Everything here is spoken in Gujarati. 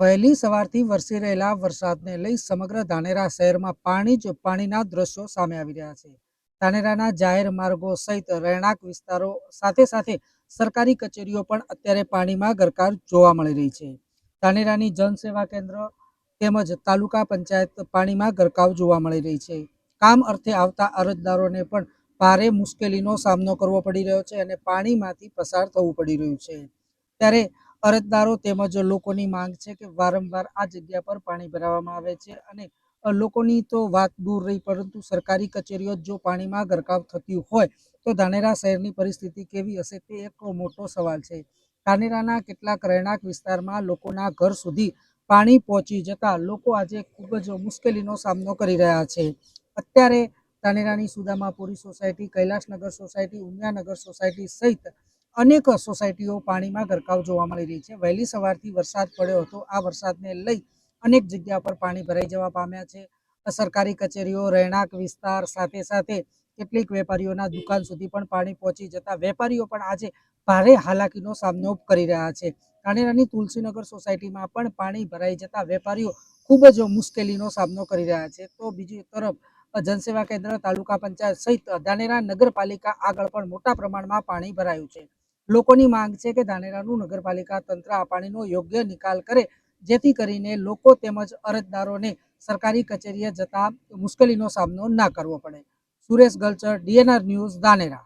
વહેલી સવારથી વરસી રહેલા વરસાદને લઈ સમગ્ર ધાનેરા શહેરમાં પાણી જ પાણીના દ્રશ્યો સામે આવી રહ્યા છે. ધાનેરાના જાહેર માર્ગો સહિત રહેણાંક વિસ્તારો સાથે સાથે સરકારી કચેરીઓ પણ અત્યારે પાણીમાં ગરકાવ જોવા મળી રહી છે. ધાનેરાની જનસેવા કેન્દ્ર તેમજ તાલુકા પંચાયત પાણીમાં ગરકાવ જોવા મળી રહી છે. કામ અર્થે આવતા અરજદારોને પણ ભારે મુશ્કેલીનો સામનો કરવો પડી રહ્યો છે અને પાણીમાંથી પસાર થવું પડી રહ્યું છે. ત્યારે અરજદારો તેમજ લોકોની માંગ છે કે વારંવાર આ જગ્યા પર પાણી ભરાવામાં આવે છે અને લોકોની તો વાત દૂર રહી પરંતુ સરકારી કચેરીઓ જો પાણીમાં ગરકાવ થતી હોય, તો ધાનેરા શહેરની પરિસ્થિતિ કેવી હશે તે એક મોટો સવાલ છે. ધાનેરાના કેટલાક રહેણાંક વિસ્તારમાં લોકોના ઘર સુધી પાણી પહોંચી જતા લોકો આજે ખૂબ જ મુશ્કેલીનો સામનો કરી રહ્યા છે. અત્યારે ધાનેરાની Sudamapuri society Kailasnagar society, Umiyanagar society સહિત અનેક સોસાયટીઓ પાણીમાં ગરકાવ જોવા મળી રહી છે. વહેલી સવારથી વરસાદ પડ્યો હતો. આ વરસાદને લઈ અનેક જગ્યા પર પાણી ભરાઈ જવા પામ્યા છે. સરકારી કચેરીઓ, રહેણાંક વિસ્તાર સાથે સાથે કેટલીક વેપારીઓના દુકાન સુધી પણ પાણી પહોંચી જતા વેપારીઓ પણ આજે ભારે હાલાકીનો સામનો કરી રહ્યા છે. ધાનેરાની તુલસીનગર સોસાયટીમાં પણ પાણી ભરાઈ જતા વેપારીઓ ખૂબ જ મુશ્કેલીનો સામનો કરી રહ્યા છે. તો બીજી તરફ, જનસેવા કેન્દ્ર, તાલુકા પંચાયત સહિત ધાનેરા નગરપાલિકા આગળ પણ મોટા પ્રમાણમાં પાણી ભરાયું છે. લોકોની માંગ છે કે ધાનેરાનું નગરપાલિકા તંત્ર આ પાણીનો યોગ્ય નિકાલ કરે, જેથી કરીને લોકો તેમજ અરજદારોને સરકારી કચેરીએ જતા મુશ્કેલીનો સામનો ના કરવો પડે. Suresh Galchar, DNR news, Dhanera.